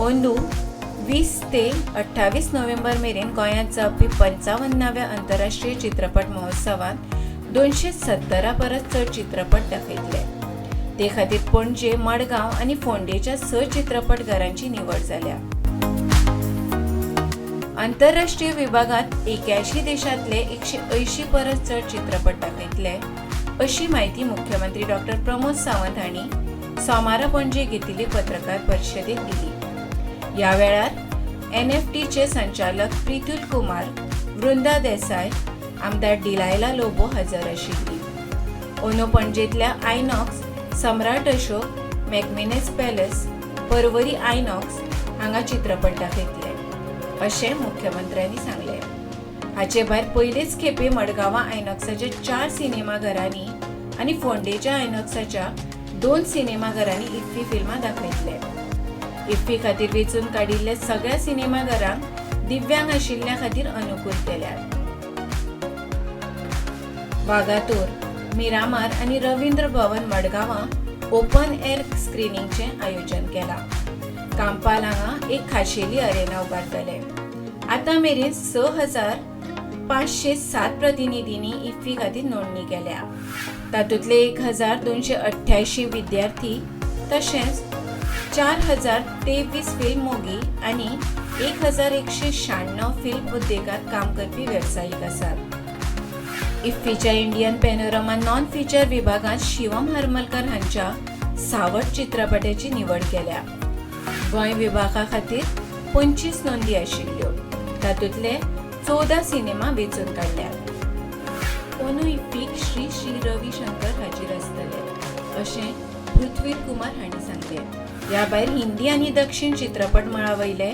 ओंदू वीस ते अठ्ठावीस नोव्हेंबर मेरेन गोंयांत जावपी पंचावन्नाव्या आंतरराष्ट्रीय चित्रपट महोत्सवात दोनशे सत्तरा परस चड चित्रपट दाखयतले. ते खातीर पणजे मडगांव आनी फोंडेच्या स चित्रपट घरांची निवड जाल्या. आंतरराष्ट्रीय विभागात एक्याऐंशी देशांतले एकशे ऐंशी परस चड चित्रपट दाखयतले अशी माहिती मुख्यमंत्री डॉक्टर प्रमोद सावंत हांणी सोमारा पणजे घेतिल्ले पत्रकार परिशदेत दिली. ह्या वेळार एन एफ टीचे संचालक प्रितुल कुमार वृंदा देसाय आमदार डिलायला लोबो हजर आशिल्ली ओनो पणजेंतल्या INOX Samrat Ashok Maquinez palace Porvorim INOX हांगा चित्रपट दाखयतले अशें मुख्यमंत्र्यांनी सांगलें. हाचे भायर पयलेच खेपे मडगांवां आयनॉक्साच्या चार सिनेमाघरांनी आनी फोंडेच्या आयनॉक्साच्या दोन सिनेमाघरांनी इतकी फिल्मां दाखयतले. इफ्फी खातीर वेंचून काडिल्ल्या सगळ्या सिनेमाघरांक दिव्यांग आशिल्ल्या खातीर अनुकूल केल्यात. वागातोर मिरामार आनी रवींद्र भवन मडगांवां ओपन एअर स्क्रिनींगचें आयोजन केलां. कांपाल हांगा एक खाशेली अरेना उबारतले आतां मेरेन स हजार पाचशे सात प्रतिनिधींनी इफ्फी खातीर नोंदणी केल्या. तातूंतले एक हजार दोनशे अठ्ठ्याऐंशी विद्यार्थी तशेंच चार हजार तेवीस फिल्म मोगी आनी एक हजार एकशे शहाण्णव फिल्म उद्योगात काम करपी वेवसायीक आसात इफ्फीच्या इंडियन पॅनोरमा नॉन फीचर विभागात शिवम हरमलकर हांच्या सावट चित्रपटाची निवड केल्या. गोंय विभागा खातीर पंचवीस नोंदी आशिल्ल्यो. तातूंतले चौदा सिनेमा वेंचून काडल्यात. अंदू इफ्फीक श्री श्री रवी शंकर हाजीर आसतले अशें पृथ्वीर कुमार हांणी सांगलें. ह्या भायर हिंदी आनी दक्षिण चित्रपट मळावयले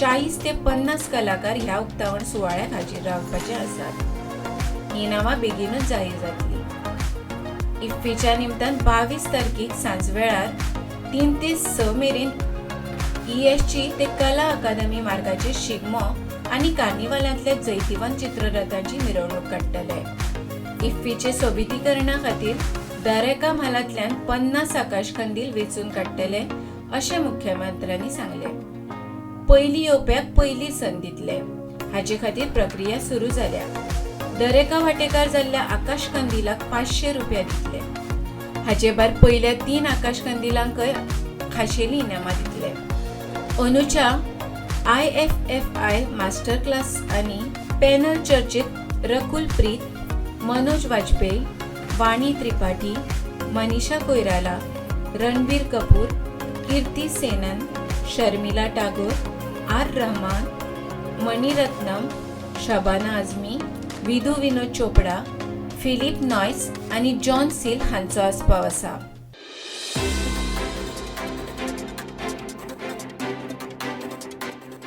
चाळीस ते पन्नास कलाकार ह्या उक्तावण सुवाळ्याक हाजीर रावपाचे आसात ही नांवां बेगीनूच जाहीर जातली इफ्फीच्या निमतान बावीस तारखेक सांजवेळार तीन ते स मेरेन ईएसची ते कला अकादमी मार्गाचेर शिगमो आनी कार्निवालांतल्या जैतिवंत चित्ररथांची मिरवणूक काडटले. इफ्फीचे सोबितीकरणा खातीर दरेका म्हालांतल्यान पन्नास आकाशकंदील वेचून काडटले अशें मुख्यमंत्र्यांनी सांगले. पयलीं येवप्याक पहिली संद दितले. हाचे खातीर प्रक्रिया सुरू जाल्या दरेका वांटेकार जाल्ल्या आकाश कंदिलाक पांचशे रुपया दितले. हाचे भायर पयल्या तीन आकाश कंदिलांकय खाशेली इनामां दितले. अंदूच्या I F F I master class आनी पॅनल चर्चेत Rakul Preet Manoj Bajpayee Vani Tripathi Manisha Koirala Ranbir Kapoor Kriti Sanon Sharmila Tagore R Rahman Mani Ratnam Shabana Azmi Vidhu Vinod Chopra Phillip Noyce आनी John Seale हांचो आस्पाव आसा